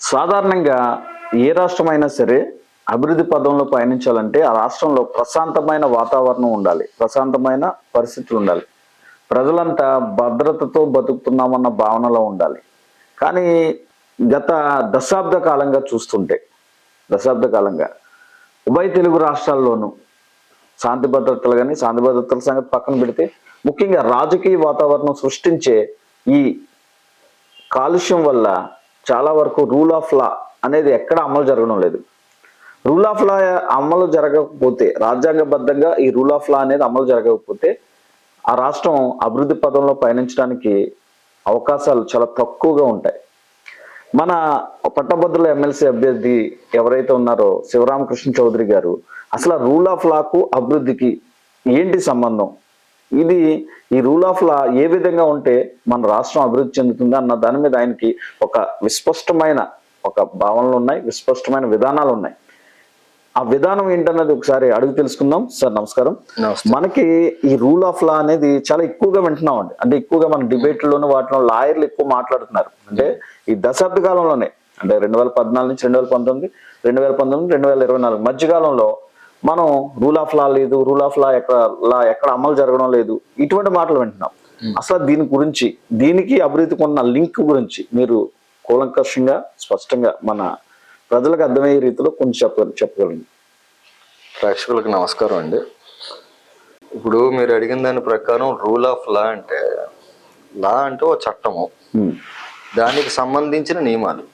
సాధారణంగా ఏ రాష్ట్రమైనా సరే అభివృద్ధి పదంలో పయనించాలంటే ఆ రాష్ట్రంలో ప్రశాంతమైన వాతావరణం ఉండాలి ప్రశాంతమైన పరిస్థితులు ఉండాలి. ప్రజలంతా భద్రతతో బతుకుతున్నామన్న భావనలో ఉండాలి. కానీ గత దశాబ్ద కాలంగా చూస్తుంటే దశాబ్ద కాలంగా ఉభయ తెలుగు రాష్ట్రాల్లోనూ శాంతి భద్రతలు కానీ శాంతి భద్రతల సంగతి పక్కన పెడితే ముఖ్యంగా రాజకీయ వాతావరణం సృష్టించే ఈ కాలుష్యం వల్ల చాలా వరకు రూల్ ఆఫ్ లా అనేది ఎక్కడ అమలు జరగడం లేదు. రూల్ ఆఫ్ లా అమలు జరగకపోతే రాజ్యాంగబద్ధంగా ఈ రూల్ ఆఫ్ లా అనేది అమలు జరగకపోతే ఆ రాష్ట్రం అభివృద్ధి పదంలో పయనించడానికి అవకాశాలు చాలా తక్కువగా ఉంటాయి. మన పట్టభద్రుల ఎమ్మెల్సీ అభ్యర్థి ఎవరైతే ఉన్నారో శివరామకృష్ణ చౌదరి గారు అసలు రూల్ ఆఫ్ లాకు అభివృద్ధికి ఏంటి సంబంధం? ఇది ఈ రూల్ ఆఫ్ లా ఏ విధంగా ఉంటే మన రాష్ట్రం అభివృద్ధి చెందుతుంది అన్న దాని మీద ఆయనకి ఒక విస్పష్టమైన ఒక భావనలు ఉన్నాయి విస్పష్టమైన విధానాలు ఉన్నాయి. ఆ విధానం ఏంటన్నది ఒకసారి అడుగు తెలుసుకుందాం. సార్ నమస్కారం. మనకి ఈ రూల్ ఆఫ్ లా అనేది చాలా ఎక్కువగా వింటున్నాం అండి అంటే ఎక్కువగా మన డిబేట్లోనూ వాటిలో లాయర్లు ఎక్కువ మాట్లాడుతున్నారు. అంటే ఈ దశాబ్ద కాలంలోనే అంటే రెండు వేల పద్నాలుగు నుంచి రెండు వేల పంతొమ్మిది రెండు వేల పంతొమ్మిది రెండు వేల ఇరవై నాలుగు మధ్యకాలంలో మనం రూల్ ఆఫ్ లా లేదు రూల్ ఆఫ్ లా ఎక్కడ లా ఎక్కడ అమలు జరగడం లేదు. ఇటువంటి మాటలు వింటున్నాం. అసలు దీని గురించి దీనికి అభివృద్ధికి ఉన్న లింక్ గురించి మీరు కూలంకషంగా స్పష్టంగా మన ప్రజలకు అర్థమయ్యే రీతిలో కొంచెం చెప్ప చెప్పగలండి ప్రేక్షకులకు నమస్కారం అండి. ఇప్పుడు మీరు అడిగిన దాని ప్రకారం రూల్ ఆఫ్ లా అంటే లా అంటే ఒక చట్టము. ఉమ్, దానికి సంబంధించిన నియమాలు.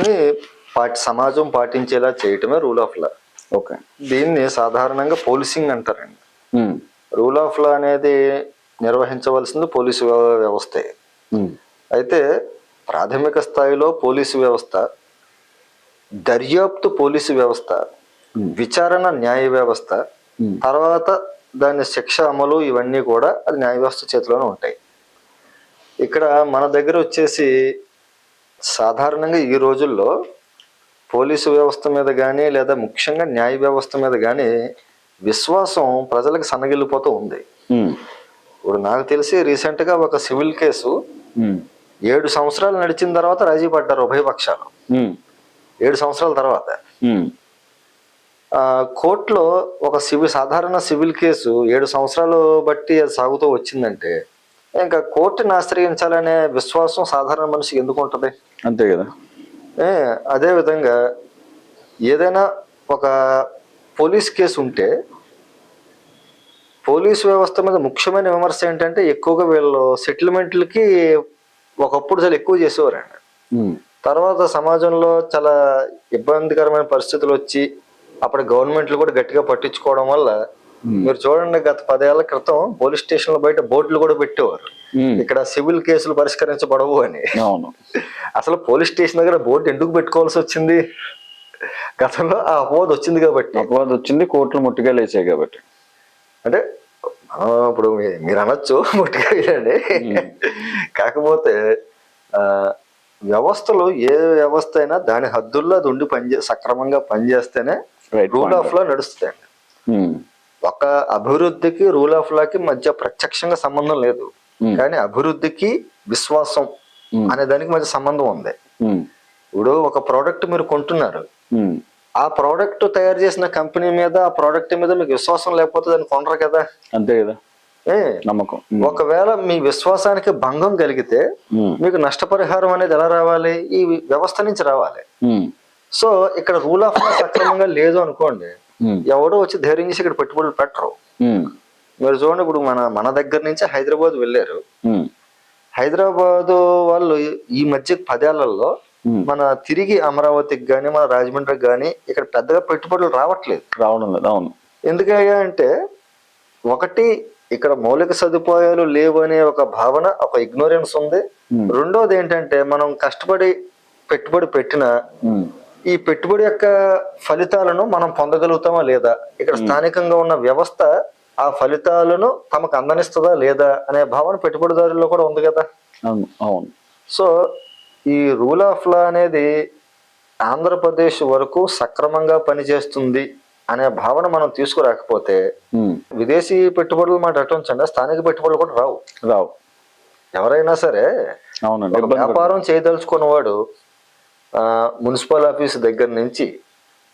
ఇవి పాటి సమాజం పాటించేలా చేయటమే రూల్ ఆఫ్ లా ఓకే. దీన్ని సాధారణంగా పోలీసింగ్ అంటారండి. రూల్ ఆఫ్ లా అనేది నిర్వహించవలసింది పోలీసు వ్య- వ్యవస్థే. అయితే ప్రాథమిక స్థాయిలో పోలీసు వ్యవస్థ దర్యాప్తు పోలీసు వ్యవస్థ విచారణ న్యాయ వ్యవస్థ తర్వాత దాని శిక్ష అమలు ఇవన్నీ కూడా అది న్యాయ వ్యవస్థ చేతిలోనే ఉంటాయి. ఇక్కడ మన దగ్గర వచ్చేసి సాధారణంగా ఈ రోజుల్లో పోలీసు వ్యవస్థ మీద కానీ లేదా ముఖ్యంగా న్యాయ వ్యవస్థ మీద కానీ విశ్వాసం ప్రజలకు సన్నగిల్లిపోతూ ఉంది. ఇప్పుడు నాకు తెలిసి రీసెంట్గా ఒక సివిల్ కేసు ఏడు సంవత్సరాలు నడిచిన తర్వాత రాజీ పడ్డారు ఉభయ పక్షాలు ఏడు సంవత్సరాల తర్వాత. కోర్టులో ఒక సివిల్ సాధారణ సివిల్ కేసు ఏడు సంవత్సరాలు బట్టి అది సాగుతూ వచ్చిందంటే ఇంకా కోర్టుని ఆశ్రయించాలనే విశ్వాసం సాధారణ మనిషికి ఎందుకు ఉంటుంది? అంతే కదా. ఏ, అదే విధంగా ఏదైనా ఒక పోలీస్ కేసు ఉంటే పోలీస్ వ్యవస్థ మీద ముఖ్యమైన విమర్శ ఏంటంటే ఎక్కువగా వీళ్ళు సెటిల్మెంట్లకి ఒకప్పుడు చాలా ఎక్కువ చేసేవారండి తర్వాత సమాజంలో చాలా ఇబ్బందికరమైన పరిస్థితులు వచ్చి అప్పుడు గవర్నమెంట్లు కూడా గట్టిగా పట్టించుకోవడం వల్ల మీరు చూడండి గత పదేళ్ళ క్రితం పోలీస్ స్టేషన్ల బయట బోర్డులు కూడా పెట్టేవారు. ఉమ్, ఇక్కడ సివిల్ కేసులు పరిష్కరించబడవు అని. అవును. అసలు పోలీస్ స్టేషన్ దగ్గర బోర్డు ఎందుకు పెట్టుకోవాల్సి వచ్చింది? గతంలో ఆ అపోహ వచ్చింది కాబట్టి. అపవాదం వచ్చింది కోర్టులు వేసాయి కాబట్టి. అంటే ఇప్పుడు మీరు అనొచ్చు ముట్టుకెళ్ళండి. కాకపోతే ఆ, వ్యవస్థలో ఏ వ్యవస్థ అయినా దాని హద్దుల్లో అది ఉండి పనిచే సక్రమంగా పనిచేస్తేనే రూల్. Of law నడుస్తాయండి. ఒక అభివృద్ధికి రూల్ ఆఫ్ లాకి మధ్య ప్రత్యక్షంగా సంబంధం లేదు. కానీ అభివృద్ధికి విశ్వాసం. అనే దానికి మధ్య సంబంధం ఉంది. ఇప్పుడు ఒక ప్రోడక్ట్ మీరు కొంటున్నారు. ఆ ప్రోడక్ట్ తయారు చేసిన కంపెనీ మీద ఆ ప్రోడక్ట్ మీద మీకు విశ్వాసం లేకపోతే దాన్ని కొనరు కదా? అంతే కదా? ఏ? నమ్మకం. ఒకవేళ మీ విశ్వాసానికి భంగం కలిగితే మీకు నష్టపరిహారం అనేది ఎలా రావాలి? ఈ వ్యవస్థ నుంచి రావాలి. సో ఇక్కడ రూల్ ఆఫ్ లా సక్రమంగా లేదు అనుకోండి ఎవడో వచ్చి ధైర్యం చేసి ఇక్కడ పెట్టుబడులు పెట్టరు. మీరు చూడండి ఇప్పుడు మన మన దగ్గర నుంచి హైదరాబాద్ వెళ్ళారు. హైదరాబాద్ వాళ్ళు ఈ మధ్య పదేళ్ళలో. మన తిరిగి అమరావతికి కానీ మన రాజమండ్రికి కానీ ఇక్కడ పెద్దగా పెట్టుబడులు రావట్లేదు. రావడం లేదు. అవును. ఎందుకయ్యా అంటే ఒకటి ఇక్కడ మౌలిక సదుపాయాలు లేవు అనే ఒక భావన ఒక ఇగ్నోరెన్స్ ఉంది. రెండోది ఏంటంటే మనం కష్టపడి పెట్టుబడి పెట్టిన ఈ పెట్టుబడి యొక్క ఫలితాలను మనం పొందగలుగుతామా లేదా? ఇక్కడ స్థానికంగా ఉన్న వ్యవస్థ ఆ ఫలితాలను తమకు అందనిస్తుందా లేదా అనే భావన పెట్టుబడిదారుల్లో కూడా ఉంది కదా? అవును సో ఈ రూల్ ఆఫ్ లా అనేది ఆంధ్రప్రదేశ్ వరకు సక్రమంగా పనిచేస్తుంది అనే భావన మనం తీసుకురాకపోతే విదేశీ పెట్టుబడులు మాట అటుంచండి స్థానిక పెట్టుబడులు కూడా రావు. రావు. ఎవరైనా సరే అవునండి వ్యాపారం చేయదలుచుకున్నవాడు మున్సిపల్ ఆఫీస్ దగ్గర నుంచి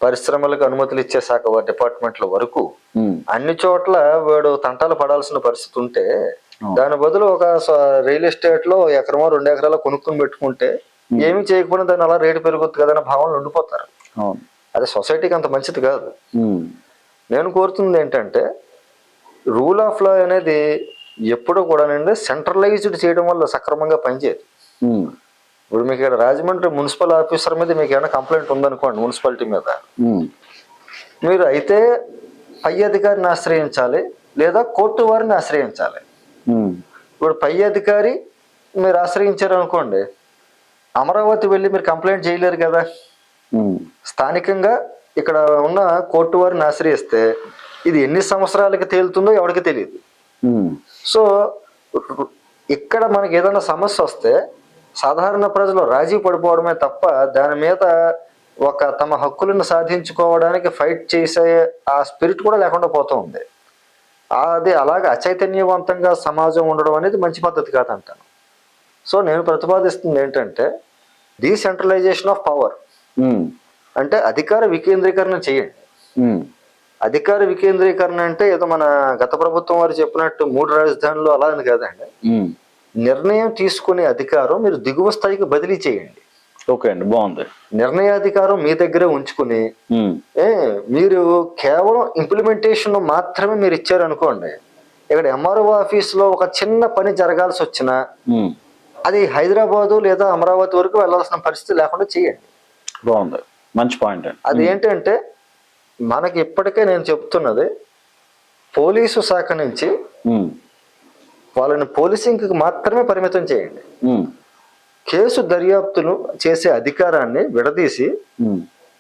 పరిశ్రమలకు అనుమతులు ఇచ్చే శాఖ డిపార్ట్మెంట్ల వరకు అన్ని చోట్ల వాడు తంటాలు పడాల్సిన పరిస్థితి ఉంటే. దాని బదులు ఒక రియల్ ఎస్టేట్లో ఎకరమో రెండు ఎకరాలు కొనుక్కుని పెట్టుకుంటే ఏమీ చేయకపోయినా దాని అలా రేటు పెరుగుతుంది కదన్న భావనలు ఉండిపోతారు. అది సొసైటీకి అంత మంచిది కాదు. నేను కోరుతుంది ఏంటంటే రూల్ ఆఫ్ లా అనేది ఎప్పుడు కూడా సెంట్రలైజ్డ్ చేయడం వల్ల సక్రమంగా పనిచేయదు. ఇప్పుడు మీకు ఇక్కడ రాజమండ్రి మున్సిపల్ ఆఫీసర్ మీద మీకు ఏమైనా కంప్లైంట్ ఉందనుకోండి మున్సిపాలిటీ మీద. మీరు అయితే పై అధికారిని ఆశ్రయించాలి లేదా కోర్టు వారిని ఆశ్రయించాలి. ఇప్పుడు పై అధికారి మీరు ఆశ్రయించారు అనుకోండి అమరావతి వెళ్ళి మీరు కంప్లైంట్ చేయలేరు కదా. స్థానికంగా ఇక్కడ ఉన్న కోర్టు వారిని ఆశ్రయిస్తే ఇది ఎన్ని సంవత్సరాలకి తేలుతుందో ఎవరికి తెలియదు సో ఇక్కడ మనకి ఏదైనా సమస్య వస్తే సాధారణ ప్రజలు రాజీ పడిపోవడమే తప్ప దాని మీద ఒక తమ హక్కులను సాధించుకోవడానికి ఫైట్ చేసే ఆ స్పిరిట్ కూడా లేకుండా పోతూ ఉంది. అది అలాగే అచైతన్యవంతంగా సమాజం ఉండడం అనేది మంచి పద్ధతి కాదంటాను. సో నేను ప్రతిపాదిస్తుంది ఏంటంటే డీసెంట్రలైజేషన్ ఆఫ్ పవర్ అంటే అధికార వికేంద్రీకరణ చేయండి. అధికార వికేంద్రీకరణ అంటే ఏదో మన గత ప్రభుత్వం వారు చెప్పినట్టు మూడు రాజధానులు అలా అని కాదండి. నిర్ణయం తీసుకునే అధికారం మీరు దిగువ స్థాయికి బదిలీ చేయండి. ఓకే అండి బాగుంది. నిర్ణయాధికారం మీ దగ్గరే ఉంచుకుని మీరు కేవలం ఇంప్లిమెంటేషన్ మాత్రమే మీరు ఇచ్చారనుకోండి ఇక్కడ ఎంఆర్ఓ ఆఫీస్లో ఒక చిన్న పని జరగాల్సి వచ్చినా అది హైదరాబాదు లేదా అమరావతి వరకు వెళ్ళాల్సిన పరిస్థితి లేకుండా చేయండి. బాగుంది. మంచి పాయింట్ అది ఏంటంటే మనకి ఇప్పటికే నేను చెప్తున్నది పోలీసు శాఖ నుంచి వాళ్ళని పోలీసింగ్కి మాత్రమే పరిమితం చేయండి. కేసు దర్యాప్తును చేసే అధికారాన్ని విడదీసి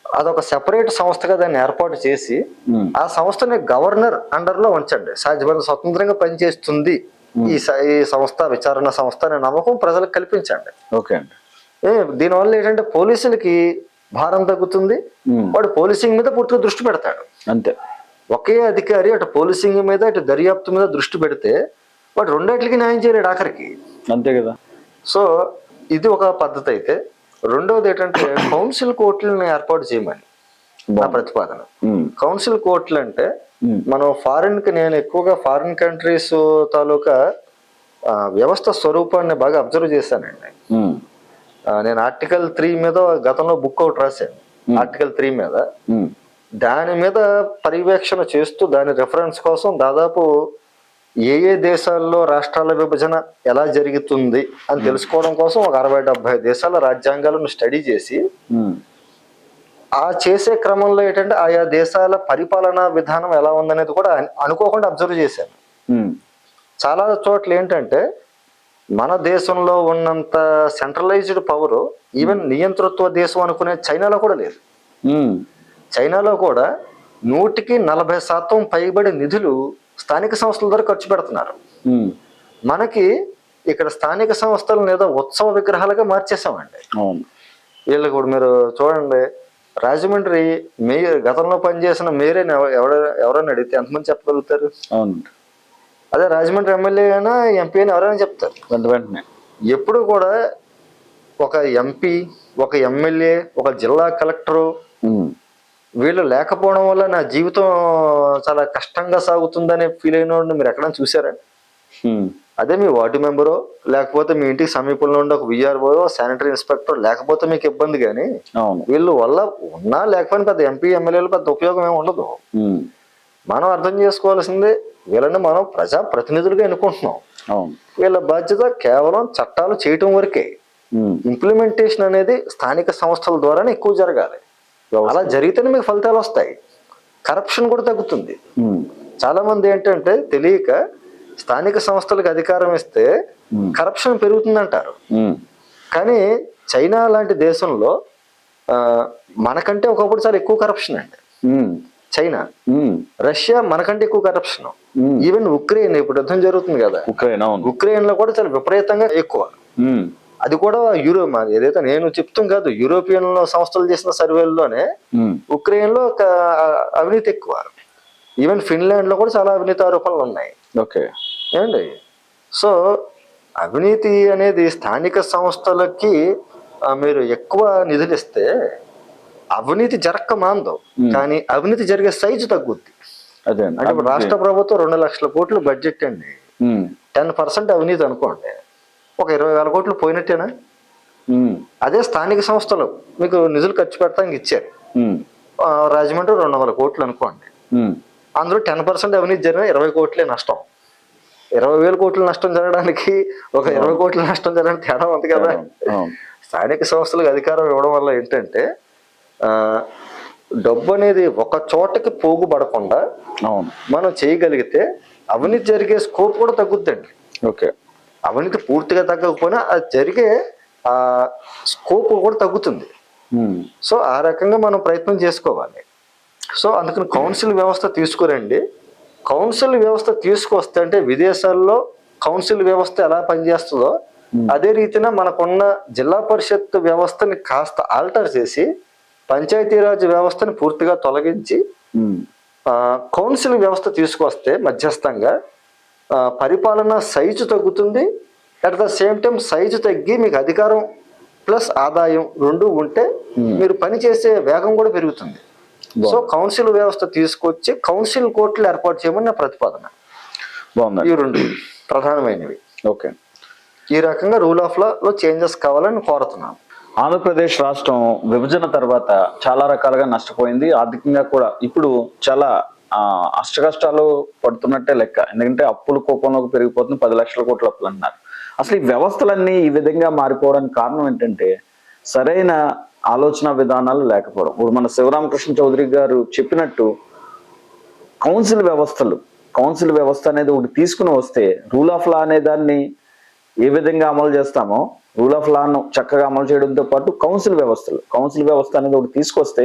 అదొక సెపరేట్ సంస్థగా దాన్ని ఏర్పాటు చేసి ఆ సంస్థని గవర్నర్ అండర్లో ఉంచండి. సాధ్యమైన స్వతంత్రంగా పనిచేస్తుంది ఈ ఈ సంస్థ విచారణ సంస్థ అనే నమ్మకం ప్రజలకు కల్పించండి. ఓకే అండి. ఏ, దీనివల్ల ఏంటంటే పోలీసులకి భారం తగ్గుతుంది. వాడు పోలీసింగ్ మీద పూర్తిగా దృష్టి పెడతాడు. అంతే. ఒకే అధికారి అటు పోలీసింగ్ మీద ఇటు దర్యాప్తు మీద దృష్టి పెడితే వాడు రెండేట్లకి న్యాయం చేయలేడు ఆఖరికి. అంతే కదా. సో ఇది ఒక పద్ధతి అయితే రెండవది ఏంటంటే కౌన్సిల్ కోర్టులను ఏర్పాటు చేయమని నా. ప్రతిపాదన. కౌన్సిల్ కోర్టులు అంటే మనం ఫారిన్కి నేను ఎక్కువగా ఫారిన్ కంట్రీస్ తాలూకా వ్యవస్థ స్వరూపాన్ని బాగా అబ్జర్వ్ చేశానండి. నేను ఆర్టికల్ త్రీ మీద గతంలో బుక్ ఒకటి రాశాను. ఆర్టికల్ త్రీ మీద. దాని మీద పర్యవేక్షణ చేస్తూ దాని రెఫరెన్స్ కోసం దాదాపు ఏ ఏ దేశాల్లో రాష్ట్రాల విభజన ఎలా జరుగుతుంది అని తెలుసుకోవడం కోసం ఒక అరవై డెబ్బై దేశాల రాజ్యాంగాలను స్టడీ చేసి ఆ చేసే క్రమంలో ఏంటంటే ఆయా దేశాల పరిపాలనా విధానం ఎలా ఉందనేది కూడా అను- అనుకోకుండా అబ్జర్వ్ చేశాను. చాలా చోట్ల ఏంటంటే మన దేశంలో ఉన్నంత సెంట్రలైజ్డ్ పవర్ ఈవెన్ నియంతృత్వ దేశం అనుకునే చైనాలో కూడా లేదు. చైనాలో కూడా నూటికి నలభై శాతం పైబడి నిధులు స్థానిక సంస్థల ద్వారా ఖర్చు పెడుతున్నారు. మనకి ఇక్కడ స్థానిక సంస్థలను ఏదో ఉత్సవ విగ్రహాలుగా మార్చేసామండి అవును. వీళ్ళకి కూడా మీరు చూడండి రాజమండ్రి మేయర్ గతంలో పనిచేసిన మేయర్ ఎవడ ఎవరైనా అడిగితే ఎంతమంది చెప్పగలుగుతారు? అవునండి అదే రాజమండ్రి ఎమ్మెల్యే అయినా ఎంపీ అయినా ఎవరైనా చెప్తారు. వెంట వెంటనే. ఎప్పుడు కూడా ఒక ఎంపీ ఒక ఎమ్మెల్యే ఒక జిల్లా కలెక్టరు వీళ్ళు లేకపోవడం వల్ల నా జీవితం చాలా కష్టంగా సాగుతుందనే ఫీల్ అయిన వాడిని మీరు ఎక్కడైనా చూసారా అదే మీ వార్డు మెంబరో లేకపోతే మీ ఇంటికి సమీపంలో ఉండే ఒక విఆర్ఓ శానిటరీ ఇన్స్పెక్టర్ లేకపోతే మీకు ఇబ్బంది కానీ వీళ్ళు వల్ల ఉన్నా లేకపోయినా పెద్ద ఎంపీ ఎమ్మెల్యేలు పెద్ద ఉపయోగం ఏమి ఉండదు. మనం అర్థం చేసుకోవాల్సిందే వీళ్ళని మనం ప్రజా ప్రతినిధులుగా ఎన్నుకుంటున్నాం వీళ్ళ బాధ్యత కేవలం చట్టాలు చేయటం వరకే. ఇంప్లిమెంటేషన్ అనేది స్థానిక సంస్థల ద్వారానే ఎక్కువ జరగాలి. అలా జరిగితేనే మీకు ఫలితాలు వస్తాయి. కరప్షన్ కూడా తగ్గుతుంది. చాలా మంది ఏంటంటే తెలియక స్థానిక సంస్థలకు అధికారం ఇస్తే. కరప్షన్ పెరుగుతుందంటారు. కానీ చైనా లాంటి దేశంలో మనకంటే ఒకప్పుడు చాలా ఎక్కువ కరప్షన్ అండి. చైనా. రష్యా మనకంటే ఎక్కువ కరప్షన్. ఈవెన్ ఉక్రెయిన్ ఇప్పుడు యుద్ధం జరుగుతుంది కదా. ఉక్రెయిన్ ఉక్రెయిన్లో కూడా చాలా విపరీతంగా ఎక్కువ. అది కూడా యూరో ఏదైతే నేను చెప్తాం కాదు యూరోపియన్ సంస్థలు చేసిన సర్వేల్లోనే ఉక్రెయిన్లో ఒక అవినీతి ఎక్కువ. ఈవెన్ ఫిన్లాండ్లో కూడా చాలా అవినీతి ఆరోపణలు ఉన్నాయి. ఓకే. ఏమండి? సో అవినీతి అనేది స్థానిక సంస్థలకి మీరు ఎక్కువ నిధులు ఇస్తే అవినీతి జరక్క మాందో. కానీ అవినీతి జరిగే సైజు తగ్గుద్ది. అదే అంటే రాష్ట్ర ప్రభుత్వం రెండు లక్షల కోట్లు బడ్జెట్ అండి. టెన్ పర్సెంట్ అవినీతి అనుకోండి. ఒక ఇరవై వేల కోట్లు పోయినట్టేనా? అదే స్థానిక సంస్థలు మీకు నిధులు ఖర్చు పెడతానికి ఇచ్చారు. రాజమండ్రి రెండు వందల కోట్లు అనుకోండి. అందులో టెన్ పర్సెంట్ అవినీతి జరిగిన ఇరవై కోట్లే నష్టం. ఇరవై వేల కోట్ల నష్టం జరగడానికి ఒక ఇరవై కోట్ల నష్టం జరగడానికి తేడా ఉంది కదా. స్థానిక సంస్థలకు అధికారం ఇవ్వడం వల్ల ఏంటంటే డబ్బు అనేది ఒక చోటకి పోగుపడకుండా మనం చేయగలిగితే అవినీతి జరిగే స్కోప్ కూడా తగ్గుద్దండి. ఓకే. అవినీతి పూర్తిగా తగ్గకపోయినా అది జరిగే ఆ స్కోప్ కూడా తగ్గుతుంది. సో ఆ రకంగా మనం ప్రయత్నం చేసుకోవాలి. సో అందుకని కౌన్సిల్ వ్యవస్థ తీసుకురండి. కౌన్సిల్ వ్యవస్థ తీసుకొస్తే అంటే విదేశాల్లో కౌన్సిల్ వ్యవస్థ ఎలా పనిచేస్తుందో అదే రీతిన మనకున్న జిల్లా పరిషత్ వ్యవస్థని కాస్త ఆల్టర్ చేసి పంచాయతీరాజ్ వ్యవస్థని పూర్తిగా తొలగించి కౌన్సిల్ వ్యవస్థ తీసుకొస్తే మధ్యస్థంగా పరిపాలన సైజు తగ్గుతుంది. At the same time size తగ్గి మీకు అధికారం ప్లస్ ఆదాయం రెండు ఉంటే మీరు పని చేసే వేగం కూడా పెరుగుతుంది. సో కౌన్సిల్ వ్యవస్థ తీసుకొచ్చి కౌన్సిల్ కోర్టులు ఏర్పాటు చేయమని నా ప్రతిపాదన. బాగుందండి. ఈ రెండు ప్రధానమైనవి. ఓకే. ఈ రకంగా రూల్ ఆఫ్లో చేంజెస్ కావాలని కోరుతున్నాను. ఆంధ్రప్రదేశ్ రాష్ట్రం విభజన తర్వాత చాలా రకాలుగా నష్టపోయింది. ఆర్థికంగా కూడా ఇప్పుడు చాలా అష్ట అష్టకష్టాలు పడుతున్నట్టే లెక్క. ఎందుకంటే అప్పుల కోపంలోకి పెరిగిపోతుంది పది లక్షల కోట్ల అప్పులు అన్నారు అసలు ఈ వ్యవస్థలన్నీ ఈ విధంగా మారిపోవడానికి కారణం ఏంటంటే సరైన ఆలోచన విధానాలు లేకపోవడం. ఇప్పుడు మన శివరామకృష్ణ చౌదరి గారు చెప్పినట్టు కౌన్సిల్ వ్యవస్థలు కౌన్సిల్ వ్యవస్థ అనేది ఒకటి తీసుకుని వస్తే రూల్ ఆఫ్ లా అనే దాన్ని ఏ విధంగా అమలు చేస్తామో రూల్ ఆఫ్ లాను చక్కగా అమలు చేయడంతో పాటు కౌన్సిల్ వ్యవస్థలు కౌన్సిల్ వ్యవస్థ అనేది ఒకటి తీసుకొస్తే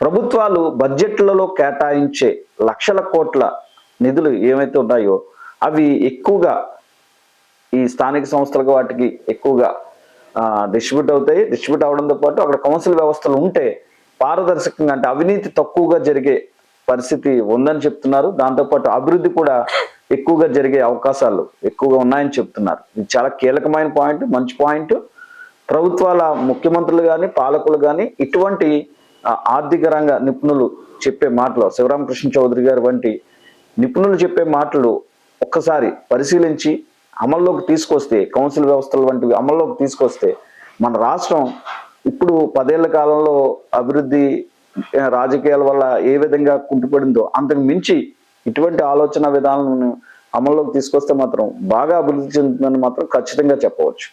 ప్రభుత్వాలు బడ్జెట్లలో కేటాయించే లక్షల కోట్ల నిధులు ఏమైతే ఉన్నాయో అవి ఎక్కువగా ఈ స్థానిక సంస్థలకు వాటికి ఎక్కువగా డిస్ట్రిబ్యూట్ అవుతాయి. డిస్ట్రిబ్యూట్ అవడంతో పాటు అక్కడ కౌన్సిల్ వ్యవస్థలు ఉంటే పారదర్శకంగా అంటే అవినీతి తక్కువగా జరిగే పరిస్థితి ఉందని చెప్తున్నారు. దాంతోపాటు అభివృద్ధి కూడా ఎక్కువగా జరిగే అవకాశాలు ఎక్కువగా ఉన్నాయని చెప్తున్నారు. ఇది చాలా కీలకమైన పాయింట్ మంచి పాయింట్. ప్రభుత్వాల ముఖ్యమంత్రులు కానీ పాలకులు కానీ ఇటువంటి ఆర్థిక రంగ నిపుణులు చెప్పే మాటలు శివరామకృష్ణ చౌదరి గారు వంటి నిపుణులు చెప్పే మాటలు ఒక్కసారి పరిశీలించి అమల్లోకి తీసుకొస్తే కౌన్సిల్ వ్యవస్థలు వంటివి అమల్లోకి తీసుకొస్తే మన రాష్ట్రం ఇప్పుడు పదేళ్ళ కాలంలో అభివృద్ధి రాజకీయాల వల్ల ఏ విధంగా కుంటుపడిందో అంతకు మించి ఇటువంటి ఆలోచన విధానాలను అమల్లోకి తీసుకొస్తే మాత్రం బాగా అభివృద్ధి చెందుతుందని మాత్రం ఖచ్చితంగా చెప్పవచ్చు.